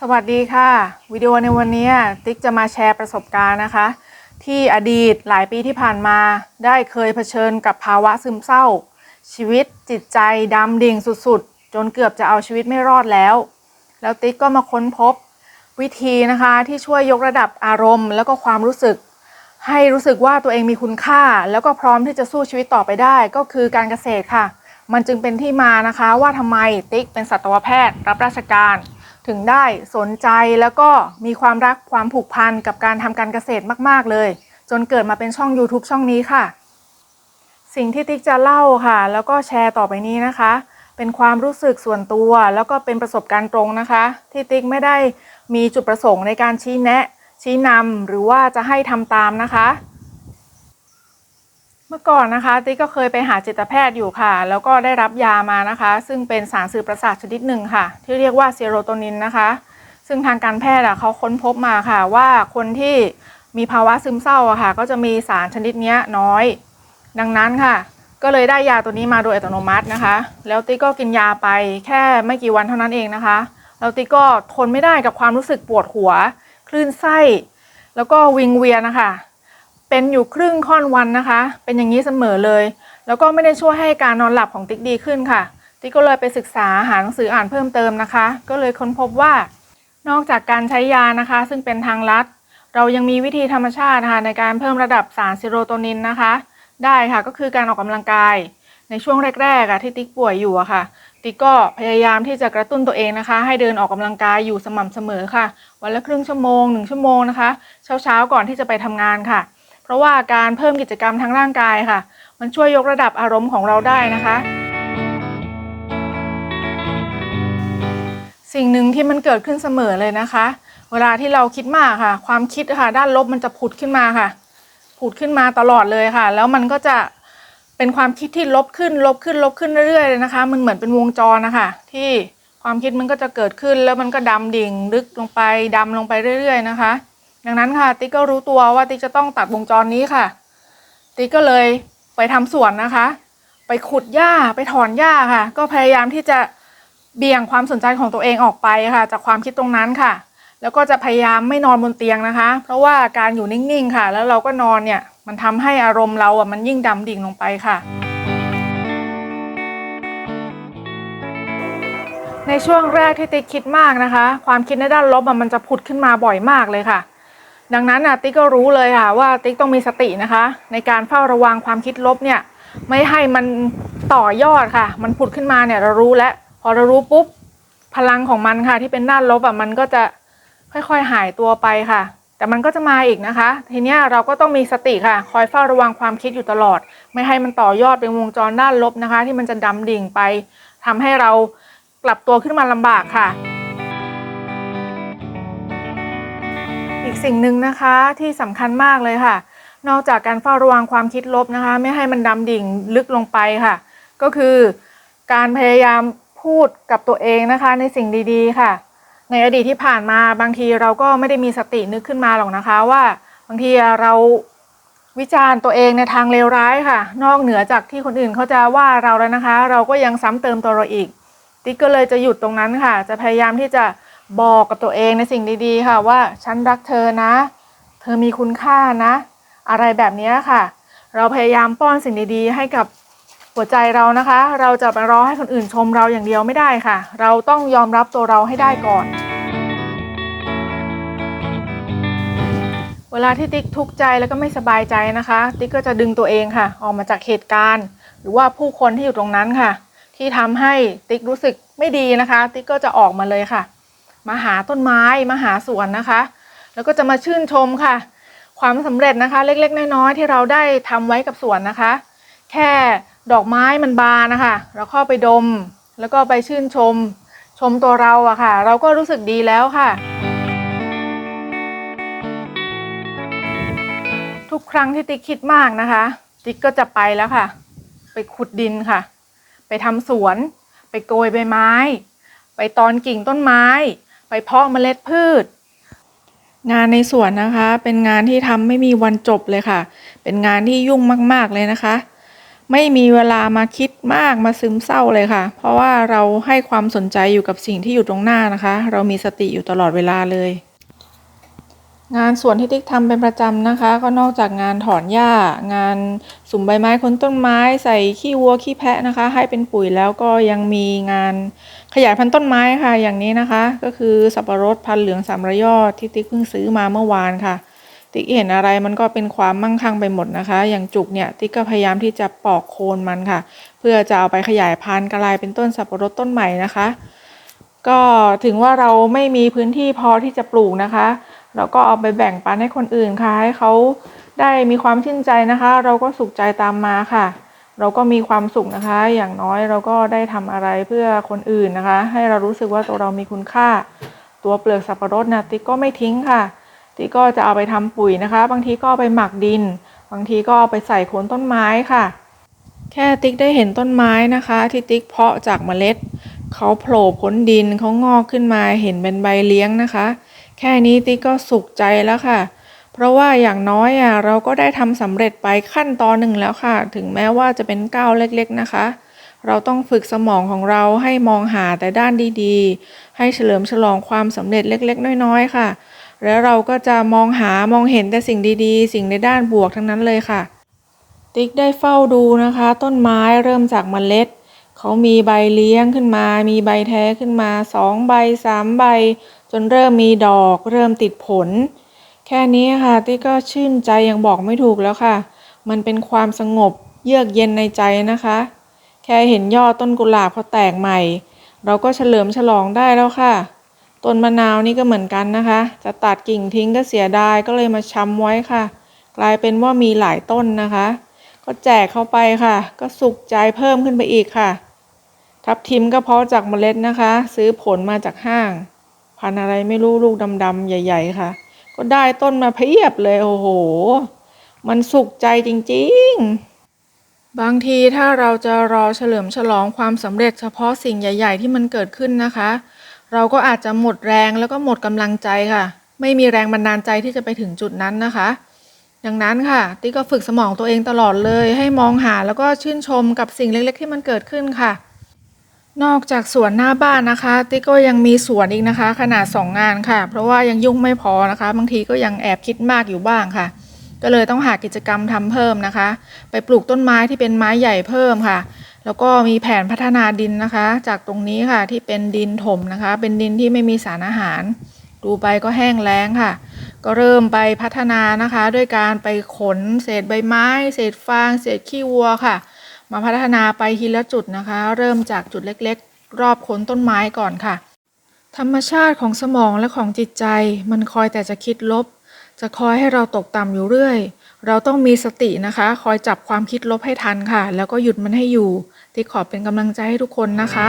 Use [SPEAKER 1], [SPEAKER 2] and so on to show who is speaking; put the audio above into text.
[SPEAKER 1] สวัสดีค่ะ วิดีโอในวันนี้ติ๊กจะมาแชร์ประสบการณ์นะคะ ที่อดีตหลายปีที่ผ่านมาได้เคยเผชิญกับภาวะซึมเศร้า ชีวิตจิตใจดำดิ่งสุดๆ จนเกือบจะเอาชีวิตไม่รอดแล้ว แล้วติ๊กก็มาค้นพบ วิธีนะคะที่ช่วยยกระดับอารมณ์ แล้วก็ความรู้สึก ให้รู้สึกว่าตัวเองมีคุณค่า แล้วก็พร้อมที่จะสู้ชีวิตต่อไปได้ ก็คือการเกษตรค่ะ มันจึงเป็นที่มานะคะว่าทำไมติ๊กเป็นสัตวแพทย์ รับราชการ ถึงได้สนใจแล้วก็มีความรักความผูกพันกับการทำการเกษตรมาก ๆ เลย จนเกิดมาเป็นช่อง YouTube ช่องนี้ค่ะ สิ่งที่ติ๊กจะเล่าค่ะ แล้วก็แชร์ต่อไปนี้นะคะ เป็นความรู้สึกส่วนตัวแล้วก็เป็นประสบการณ์ตรงนะคะ ที่ติ๊กไม่ได้มีจุดประสงค์ในการชี้แนะ ชี้นำหรือว่าจะให้ทำตามนะคะ เมื่อก่อนนะคะติ๊กก็เคยไปหาจิตแพทย์อยู่ค่ะ แล้วก็ได้รับยามานะคะ ซึ่งเป็นสารสื่อประสาทชนิดหนึ่งค่ะ ที่เรียกว่าเซโรโทนินนะคะ ซึ่งทางการแพทย์อะเขาค้นพบมาค่ะว่าคนที่มีภาวะซึมเศร้าอะค่ะ ก็จะมีสารชนิดนี้น้อย ดังนั้นค่ะ ก็เลยได้ยาตัวนี้มาโดยอัตโนมัตินะคะ แล้วติ๊กก็กินยาไปแค่ไม่กี่วันเท่านั้นเองนะคะแล้วติ๊กก็ทนไม่ได้กับความรู้สึกปวดหัว คลื่นไส้ แล้วก็วิงเวียนนะคะ เป็นอยู่ครึ่งค่อนวันนะคะ เป็นอย่างนี้เสมอเลย แล้วก็ไม่ได้ช่วยให้การนอนหลับของติ๊กดีขึ้นค่ะ ติ๊กก็เลยไปศึกษาหาหนังสืออ่านเพิ่มเติมนะคะ ก็เลยค้นพบว่า นอกจากการใช้ยานะคะ ซึ่งเป็นทางลัด เรายังมีวิธีธรรมชาตินะคะในการเพิ่มระดับสารเซโรโทนินนะคะ ได้ค่ะก็คือการออกกำลังกาย ในช่วงแรกๆอะที่ติ๊กป่วยอยู่อะค่ะ ติ๊กก็พยายามที่จะกระตุ้นตัวเองนะคะ ให้เดินออกกำลังกายอยู่สม่ำเสมอค่ะ วันละครึ่งชั่วโมงหนึ่งชั่วโมงนะคะ เช้าๆก่อนที่จะไปทำงานค่ะ เพราะว่าการเพิ่มกิจกรรมทางร่างกายค่ะ มันช่วยยกระดับอารมณ์ของเราได้นะคะ สิ่งหนึ่งที่มันเกิดขึ้นเสมอเลยนะคะ เวลาที่เราคิดมากค่ะ ความคิดค่ะ ด้านลบมันจะผุดขึ้นมาค่ะ ผุดขึ้นมาตลอดเลยค่ะ แล้วมันก็จะเป็นความคิดที่ลบขึ้น ลบขึ้นลบขึ้นเรื่อยๆเลยนะคะ มันเหมือนเป็นวงจรนะคะ ที่ความคิดมันก็จะเกิดขึ้นแล้วมันก็ดำดิ่งลึกลงไปดำลงไปเรื่อย ๆ นะคะ ดังนั้นค่ะ ติ๊กก็รู้ตัวว่าติ๊กจะต้องตัดวงจรนี้ค่ะ ติ๊กก็เลยไปทำสวนนะคะ ไปขุดหญ้าไปถอนหญ้าค่ะ ก็พยายามที่จะเบี่ยงความสนใจของตัวเองออกไปค่ะ จากความคิดตรงนั้นค่ะ แล้วก็จะพยายามไม่นอนบนเตียงนะคะ เพราะว่าการอยู่นิ่งๆค่ะ แล้วเราก็นอนเนี่ยมันทำให้อารมณ์เราอะมันยิ่งดำดิ่งลงไปค่ะในช่วงแรกที่ติ๊กคิดมากนะคะ ความคิดในด้านลบอะมันจะผุดขึ้นมาบ่อยมากเลยค่ะ ดังนั้นน่ะติ๊กก็รู้เลยค่ะว่าติ๊กต้องมีสตินะคะ ในการเฝ้าระวังความคิดลบเนี่ย ไม่ให้มันต่อยอดค่ะ มันผุดขึ้นมาเนี่ยเรารู้แล้วพอเรารู้ปุ๊บพลังของมันค่ะ ที่เป็นด้านลบอะมันก็จะค่อยๆหายตัวไปค่ะ แต่มันก็จะมาอีกนะคะ ทีนี้เราก็ต้องมีสติค่ะ คอยเฝ้าระวังความคิดอยู่ตลอด ไม่ให้มันต่อยอดเป็นวงจรด้านลบนะคะ ที่มันจะดำดิ่งไปทำให้เรากลับตัวขึ้นมาลำบากค่ะ สิ่งหนึ่งนะคะที่สำคัญมากเลยค่ะ นอกจากการเฝ้าระวังความคิดลบนะคะ ไม่ให้มันดำดิ่งลึกลงไปค่ะ ก็คือการพยายามพูดกับตัวเองนะคะในสิ่งดีๆค่ะ ในอดีตที่ผ่านมาบางทีเราก็ไม่ได้มีสตินึกขึ้นมาหรอกนะคะว่า บางทีเราวิจารณ์ตัวเองในทางเลวร้ายค่ะ นอกเหนือจากที่คนอื่นเขาจะว่าเราแล้วนะคะ เราก็ยังซ้ำเติมตัวเราอีก ติ๊กก็เลยจะหยุดตรงนั้นค่ะ จะพยายามที่จะ บอกกับตัวเองในสิ่งดีๆ ค่ะว่าฉันรักเธอนะ เธอมีคุณค่านะ อะไรแบบนี้ค่ะ เราพยายามป้อนสิ่งดีๆ ให้กับหัวใจเรานะคะ เราจะไปรอให้คนอื่นชมเราอย่างเดียวไม่ได้ค่ะ เราต้องยอมรับตัวเราให้ได้ก่อน เวลาที่ติ๊กทุกข์ใจแล้วก็ไม่สบายใจนะคะ ติ๊กก็จะดึงตัวเองค่ะ ออกมาจากเหตุการณ์ หรือว่าผู้คนที่อยู่ตรงนั้นค่ะ ที่ทำให้ติ๊กรู้สึกไม่ดีนะคะ ติ๊กก็จะออกมาเลยค่ะ มาหาต้นไม้มาหาสวนนะคะ แล้วก็จะมาชื่นชมค่ะ ความสำเร็จนะคะ เล็กๆ น้อยๆที่เราได้ทำไว้กับสวนนะคะ แค่ดอกไม้มันบานนะคะ เราเข้าไปดม แล้วก็ไปชื่นชม ชมตัวเราอะค่ะ เราก็รู้สึกดีแล้วค่ะ ทุกครั้งที่ติ๊กคิดมากนะคะ ติ๊กก็จะไปแล้วค่ะ ไปขุดดินค่ะ ไปทำสวน ไปโกยใบไม้ ไปตอนกิ่งต้นไม้ ไปเพาะเมล็ดพืช งานในสวนนะคะ เป็นงานที่ทำไม่มีวันจบเลยค่ะ เป็นงานที่ยุ่งมาก ๆ เลยนะคะ ไม่มีเวลามาคิดมากมาซึมเศร้าเลยค่ะ เพราะว่าเราให้ความสนใจอยู่กับสิ่งที่อยู่ตรงหน้านะคะ เรามีสติอยู่ตลอดเวลาเลย งานสวนที่ติ๊กทำเป็นประจำนะคะ ก็นอกจากงานถอนหญ้า งานสุ่มใบไม้ค้นต้นไม้ ใส่ขี้วัวขี้แพะนะคะ ให้เป็นปุ๋ยแล้วก็ยังมีงานขยายพันธุ์ต้นไม้ค่ะ อย่างนี้นะคะ ก็คือสับปะรดพันธุ์เหลืองสามระยอดที่ติ๊กเพิ่งซื้อมาเมื่อวานค่ะ ติ๊กเห็นอะไรมันก็เป็นความมั่งคั่งไปหมดนะคะ อย่างจุกเนี่ยติ๊กก็พยายามที่จะปอกโคนมันค่ะ เพื่อจะเอาไปขยายพันธุ์กลายเป็นต้นสับปะรดต้นใหม่นะคะ ก็ถึงว่าเราไม่มีพื้นที่พอที่จะปลูกนะคะ เราก็เอาไปแบ่งปันให้คนอื่นค่ะให้เขาได้มีความชื่นใจนะคะ เราก็สุขใจตามมาค่ะ เราก็มีความสุขนะคะ อย่างน้อยเราก็ได้ทำอะไรเพื่อคนอื่นนะคะ ให้เรารู้สึกว่าตัวเรามีคุณค่า ตัวเปลือกสับปะรดนะติ๊กก็ไม่ทิ้งค่ะ ติ๊กก็จะเอาไปทำปุ๋ยนะคะ บางทีก็ไปหมักดิน บางทีก็เอาไปใส่โคนต้นไม้ค่ะ แค่ติ๊กได้เห็นต้นไม้นะคะ ที่ติ๊กเพาะจากเมล็ดเขาโผล่พ้นดินเขางอกขึ้นมาเห็นเป็นใบเลี้ยงนะคะ แค่นี้ติ๊กก็สุขใจแล้วค่ะ เพราะว่าอย่างน้อยอะเราก็ได้ทำสำเร็จไปขั้นตอนหนึ่งแล้วค่ะ ถึงแม้ว่าจะเป็นก้าวเล็กๆนะคะ เราต้องฝึกสมองของเราให้มองหาแต่ด้านดีๆ ให้เฉลิมฉลองความสำเร็จเล็ก ๆ น้อยๆค่ะ แล้วเราก็จะมองหามองเห็นแต่สิ่งดีๆ สิ่งในด้านบวกทั้งนั้นเลยค่ะ ติ๊กได้เฝ้าดูนะคะ ต้นไม้เริ่มจากเมล็ด เขามีใบเลี้ยงขึ้นมา มีใบแท้ขึ้นมาสองใบสามใบ จนเริ่มมีดอก เริ่มติดผล แค่นี้ค่ะติ๊กก็ชื่นใจยังบอกไม่ถูกแล้วค่ะ มันเป็นความสงบเยือกเย็นในใจนะคะ แค่เห็นยอดต้นกุหลาบเขาแตกใหม่ เราก็เฉลิมฉลองได้แล้วค่ะต้นมะนาวนี่ก็เหมือนกันนะคะ จะตัดกิ่งทิ้งก็เสียดายก็เลยมาชำไว้ค่ะ กลายเป็นว่ามีหลายต้นนะคะ ก็แจกเข้าไปค่ะ ก็สุขใจเพิ่มขึ้นไปอีกค่ะ ทับทิมก็เพาะจากเมล็ดนะคะ ซื้อผลมาจากห้าง พันอะไรไม่รู้ลูกดำๆใหญ่ ๆ ค่ะ ก็ได้ต้นมาเพียบเลยโอ้โห มันสุขใจจริง ๆ บางทีถ้าเราจะรอเฉลิมฉลองความสำเร็จเฉพาะสิ่งใหญ่ ๆ ที่มันเกิดขึ้นนะคะ เราก็อาจจะหมดแรงแล้วก็หมดกำลังใจค่ะ ไม่มีแรงบันดาลใจที่จะไปถึงจุดนั้นนะคะดังนั้นค่ะติ๊กก็ฝึกสมองตัวเองตลอดเลย ให้มองหาแล้วก็ชื่นชมกับสิ่งเล็กๆ ที่มันเกิดขึ้นค่ะ นอกจากสวนหน้าบ้านนะคะ ติ๊กก็ยังมีสวนอีกนะคะ ขนาด 2 งานค่ะ เพราะว่ายังยุ่งไม่พอนะคะ บางทีก็ยังแอบคิดมากอยู่บ้างค่ะ ก็เลยต้องหากิจกรรมทำเพิ่มนะคะ ไปปลูกต้นไม้ที่เป็นไม้ใหญ่เพิ่มค่ะ แล้วก็มีแผนพัฒนาดินนะคะ จากตรงนี้ค่ะที่เป็นดินถมนะคะ เป็นดินที่ไม่มีสารอาหาร ดูไปก็แห้งแล้งค่ะ ก็เริ่มไปพัฒนานะคะ ด้วยการไปขนเศษใบไม้ เศษฟาง เศษขี้วัวค่ะ มาพัฒนาไปทีละจุดนะคะ เริ่มจากจุดเล็กๆ รอบโคนต้นไม้ก่อนค่ะ ธรรมชาติของสมองและของจิตใจ มันคอยแต่จะคิดลบ จะคอยให้เราตกต่ำอยู่เรื่อย เราต้องมีสตินะคะ คอยจับความคิดลบให้ทันค่ะ แล้วก็หยุดมันให้อยู่ ที่ขอเป็นกำลังใจให้ทุกคนนะคะ